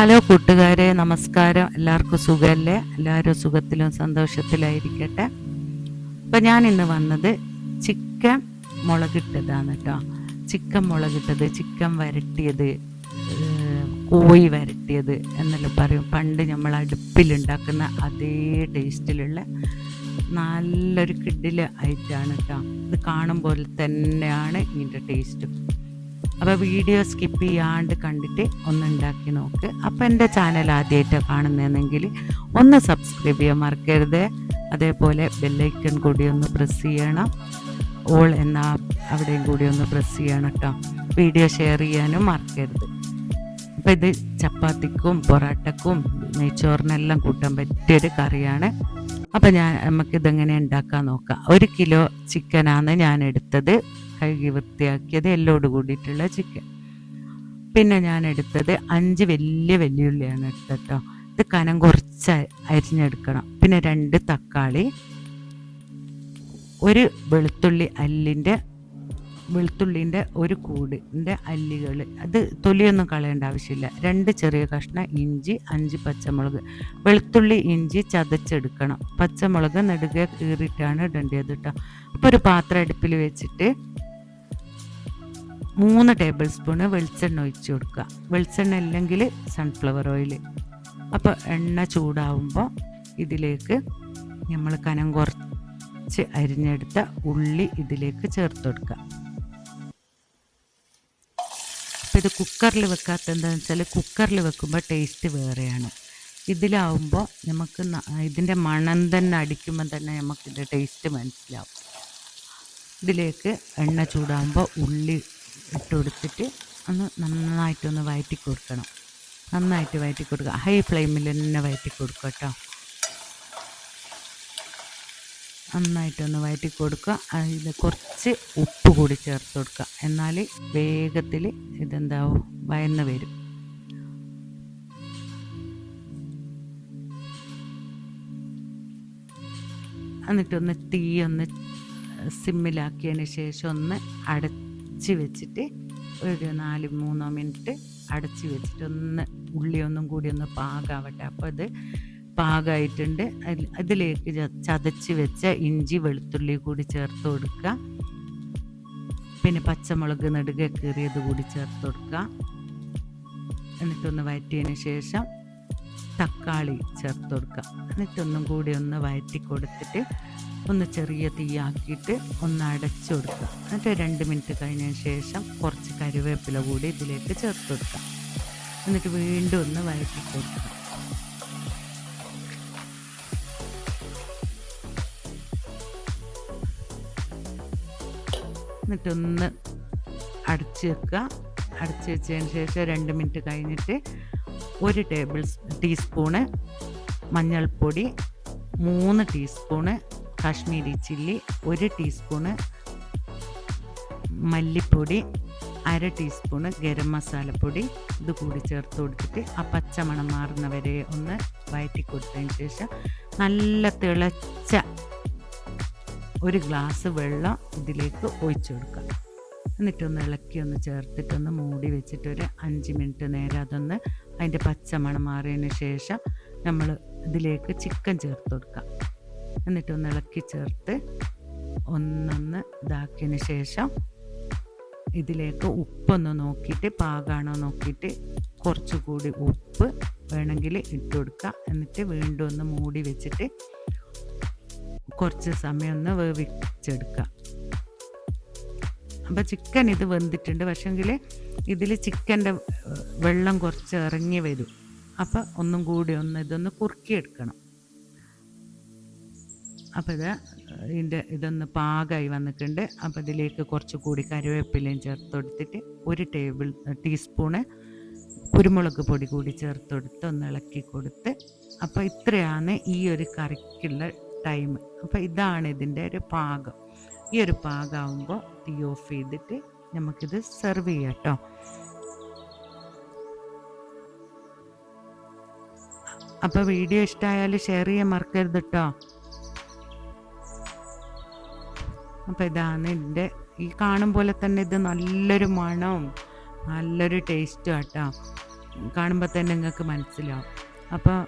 Hello കൂട്ടുകാരെ നമസ്കാരം. എല്ലാവർക്കും സുഖമല്ലേ എല്ലാവരും സുഖത്തിലും സന്തോഷത്തിലായിരിക്കട്ടെ. അപ്പം ഞാൻ ഇന്ന് വന്നത് ചിക്കൻ മുളകിട്ടതാണ് കേട്ടോ ചിക്കൻ മുളകിട്ടത് ചിക്കൻ വരട്ടിയത് കോഴി വരട്ടിയത് എന്നെല്ലാം പറയും. പണ്ട് നമ്മൾ അടുപ്പിലുണ്ടാക്കുന്ന അതേ ടേസ്റ്റിലുള്ള നല്ലൊരു കിഡിൽ ഐറ്റാണ് കേട്ടോ ഇത് കാണുമ്പോൾ തന്നെയാണ് ഇതിന്റെ ടേസ്റ്റും. അപ്പോൾ വീഡിയോ സ്കിപ്പ് ചെയ്യാണ്ട് കണ്ടിട്ട് ഒന്ന് ഉണ്ടാക്കി നോക്ക്. അപ്പോൾ എന്റെ ചാനൽ ആദ്യമായിട്ടാണ് കാണുന്നതെങ്കിൽ ഒന്ന് സബ്സ്ക്രൈബ് ചെയ്യാൻ മറക്കരുത്. അതേപോലെ ബെല്ലൈക്കൺ കൂടി ഒന്ന് പ്രസ് ചെയ്യണം. ഓൾ എന്ന അവിടെയും കൂടി ഒന്ന് പ്രസ് ചെയ്യണം കേട്ടോ വീഡിയോ ഷെയർ ചെയ്യാനും മറക്കരുത്. അപ്പോൾ ഇത് ചപ്പാത്തിക്കും പൊറാട്ടക്കും നെയ്ച്ചോറിനെല്ലാം കൂട്ടാൻ പറ്റിയൊരു കറിയാണ്. അപ്പോൾ ഞാൻ നമുക്കിതെങ്ങനെ ഉണ്ടാക്കാൻ നോക്കാം. ഒരു കിലോ ചിക്കനാണ് ഞാൻ എടുത്തത്. കഴുകി വൃത്തിയാക്കിയത് എല്ലോട് കൂടിയിട്ടുള്ള ചിക്കൻ പിന്നെ ഞാൻ എടുത്തത് അഞ്ച് വലിയ വെല്ലുള്ളിയാണ് എടുത്തത് കേട്ടോ ഇത് കനം കുറച്ച് അരിഞ്ഞെടുക്കണം. പിന്നെ രണ്ട് തക്കാളി ഒരു വെളുത്തുള്ളി അല്ലിന്റെ വെളുത്തുള്ളിന്റെ ഒരു കൂടിന്റെ അല്ലികൾ. അത് തൊലിയൊന്നും കളയേണ്ട ആവശ്യമില്ല. രണ്ട് ചെറിയ കഷ്ണം ഇഞ്ചി അഞ്ച് പച്ചമുളക്. വെളുത്തുള്ളി ഇഞ്ചി ചതച്ചെടുക്കണം. പച്ചമുളക് നെടുകെ കീറിയിട്ടാണ് ഇടേണ്ടത് കേട്ടോ അപ്പോൾ ഒരു പാത്രം അടുപ്പിൽ വെച്ചിട്ട് മൂന്ന് ടേബിൾ സ്പൂണ് വെളിച്ചെണ്ണ ഒഴിച്ച് കൊടുക്കുക. വെളിച്ചെണ്ണ അല്ലെങ്കിൽ സൺഫ്ലവർ ഓയിൽ അപ്പോൾ എണ്ണ ചൂടാവുമ്പോൾ ഇതിലേക്ക് നമ്മൾ കനം കുറച്ച് അരിഞ്ഞെടുത്ത ഉള്ളി ഇതിലേക്ക് ചേർത്ത് കൊടുക്കുക. അപ്പോൾ ഇത് കുക്കറിൽ വെക്കാത്ത എന്താണെന്ന് വെച്ചാൽ കുക്കറിൽ വെക്കുമ്പോൾ ടേസ്റ്റ് വേറെയാണ്. ഇതിലാവുമ്പോൾ നമുക്ക് ഇതിന്റെ മണം തന്നെ അടിക്കുമ്പോൾ തന്നെ നമുക്കിന്റെ ടേസ്റ്റ് മനസ്സിലാവും. ഇതിലേക്ക് എണ്ണ ചൂടാകുമ്പോൾ ഉള്ളി ഇട്ട് കൊടുത്തിട്ട് ഒന്ന് നന്നായിട്ടൊന്ന് വയറ്റി കൊടുക്കണം. നന്നായിട്ട് വയറ്റി കൊടുക്കുക. ഹൈ ഫ്ലെയിമിൽ തന്നെ വയറ്റി കൊടുക്കുക കേട്ടോ. നന്നായിട്ടൊന്ന് വയറ്റി കൊടുക്കുക. അതിൽ കുറച്ച് ഉപ്പ് കൂടി ചേർത്ത് കൊടുക്കുക. എന്നാൽ വേഗത്തിൽ ഇതെന്താവും? വയന്ന് വരും. എന്നിട്ടൊന്ന് തീ ഒന്ന് സിമ്മിലാക്കിയതിന് ശേഷം ഒന്ന് അടച്ച് വെച്ചിട്ട് ഒരു നാല് മൂന്നോ മിനിറ്റ് അടച്ച് വെച്ചിട്ട് ഒന്ന് ഉള്ളി ഒന്നും കൂടി ഒന്ന് പാകാവട്ടെ. അപ്പോൾ ഇത് പാകമായിട്ടുണ്ട് അതിലേക്ക് ചതച്ച് വെച്ച ഇഞ്ചി വെളുത്തുള്ളി കൂടി ചേർത്ത് കൊടുക്കുക പിന്നെ പച്ചമുളക് നെടുക കീറിയത് കൂടി ചേർത്ത് കൊടുക്കുക എന്നിട്ടൊന്ന് വഴറ്റിയതിന് ശേഷം തക്കാളി ചേർത്ത് കൊടുക്കുക. എന്നിട്ടൊന്നും കൂടി ഒന്ന് വഴറ്റി കൊടുത്തിട്ട് ഒന്ന് ചെറിയ തീയാക്കിയിട്ട് ഒന്ന് അടച്ചു കൊടുക്കുക. എന്നിട്ട് രണ്ട് മിനിറ്റ് കഴിഞ്ഞതിന് ശേഷം കുറച്ച് കരുവേപ്പില കൂടി ഇതിലേക്ക് ചേർത്ത് കൊടുക്കുക. എന്നിട്ട് വീണ്ടും ഒന്ന് വഴറ്റി കൊടുക്കുക. എന്നിട്ടൊന്ന് അടച്ചു വെക്കുക. അടച്ചു വെച്ചതിന് ശേഷം രണ്ട് മിനിറ്റ് കഴിഞ്ഞിട്ട് ഒരു ടേബിൾ ടീസ്പൂണ് മഞ്ഞൾപ്പൊടി മൂന്ന് ടീസ്പൂണ് കാശ്മീരി ചില്ലി ഒരു ടീസ്പൂണ് മല്ലിപ്പൊടി അര ടീസ്പൂണ് ഗരം മസാലപ്പൊടി. ഇത് കൂടി ചേർത്ത് കൊടുത്തിട്ട് ആ പച്ചമണം മാറുന്നവരെ ഒന്ന് വയറ്റി കൊടുത്തതിന് ശേഷം നല്ല തിളച്ച ഒരു ഗ്ലാസ് വെള്ളം ഇതിലേക്ക് ഒഴിച്ചു കൊടുക്കുക. എന്നിട്ടൊന്ന് ഇളക്കി ഒന്ന് ചേർത്തിട്ടൊന്ന് മൂടി വെച്ചിട്ട് ഒരു അഞ്ച് മിനിറ്റ് നേരം അതൊന്ന് അതിന്റെ പച്ചമണം മാറിയതിന് ശേഷം നമ്മൾ ഇതിലേക്ക് ചിക്കൻ ചേർത്ത് കൊടുക്കുക എന്നിട്ടൊന്ന് ഇളക്കി ചേർത്ത് ഒന്നൊന്ന് ഇതാക്കിയതിന് ശേഷം ഇതിലേക്ക് ഉപ്പൊന്ന് നോക്കിയിട്ട് പാകാണോ നോക്കിയിട്ട് കുറച്ചുകൂടി ഉപ്പ് വേണമെങ്കിൽ ഇട്ട് കൊടുക്കുക എന്നിട്ട് വീണ്ടും ഒന്ന് മൂടി വെച്ചിട്ട് കുറച്ച് സമയം ഒന്ന് വേവിച്ചെടുക്കുക അപ്പോൾ ചിക്കൻ ഇത് വെന്തിട്ടുണ്ട്. പക്ഷെങ്കിൽ ഇതിൽ ചിക്കന്റെ വെള്ളം കുറച്ച് ഇറങ്ങി വരും. അപ്പോൾ ഒന്നും കൂടി ഒന്ന് ഇതൊന്ന് കുറുക്കിയെടുക്കണം. അപ്പോൾ ഇത് ഇതിന്റെ ഇതൊന്ന് പാകമായി വന്നിട്ടുണ്ട്. അപ്പോൾ ഇതിലേക്ക് കുറച്ച് കൂടി കറിവേപ്പിലയും ചേർത്ത് കൊടുത്തിട്ട് ഒരു ടേബിൾ ടീസ്പൂണ് കുരുമുളക് പൊടി കൂടി ചേർത്ത് കൊടുത്ത് ഒന്ന് ഇളക്കി കൊടുത്ത് അപ്പോൾ ഇത്രയാണ് ഈ ഒരു കറിക്കുള്ള ടൈം. അപ്പോൾ ഇതാണ് ഇതിന്റെ ഒരു പാകം. ഈ ഒരു പാകമാകുമ്പോൾ തീ ഓഫ് ചെയ്തിട്ട് നമുക്കിത് സെർവ് ചെയ്യാം കേട്ടോ അപ്പോൾ വീഡിയോ ഇഷ്ടമായാൽ ഷെയർ ചെയ്യാൻ മറക്കരുത് കേട്ടോ അപ്പോൾ ഇതാണ് എന്റെ ഈ കാണും പോലെ തന്നെ ഇത് നല്ലൊരു മണവും നല്ലൊരു ടേസ്റ്റും കേട്ടോ കാണുമ്പോൾ തന്നെ നിങ്ങൾക്ക് മനസ്സിലാവും. അപ്പോൾ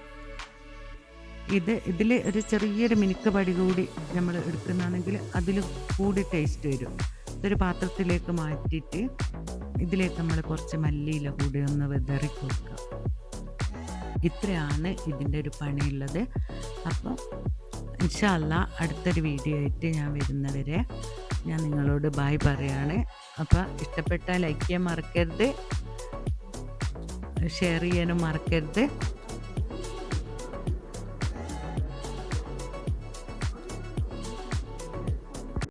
ഇത് ഇതിൽ ഒരു ചെറിയൊരു മിനുക്ക് പടി കൂടി നമ്മൾ എടുക്കുന്നതാണെങ്കിൽ അതിൽ കൂടി ടേസ്റ്റ് വരും. ഇതൊരു പാത്രത്തിലേക്ക് മാറ്റിയിട്ട് ഇതിലേക്ക് നമ്മൾ കുറച്ച് മല്ലിയില കൂടി ഒന്ന് വിതറി കൊടുക്കുക. ഇത്രയാണ് ഇതിന്റെ ഒരു പണിയുള്ളത്. അപ്പം ഇൻഷല്ല അടുത്തൊരു വീഡിയോ ആയിട്ട് ഞാൻ വരുന്നവരെ ഞാൻ നിങ്ങളോട് ബായ് പറയാണ്. അപ്പോൾ ഇഷ്ടപ്പെട്ടാൽ ലൈക്ക് ചെയ്യാൻ മറക്കരുത്. ഷെയർ ചെയ്യാനും മറക്കരുത്.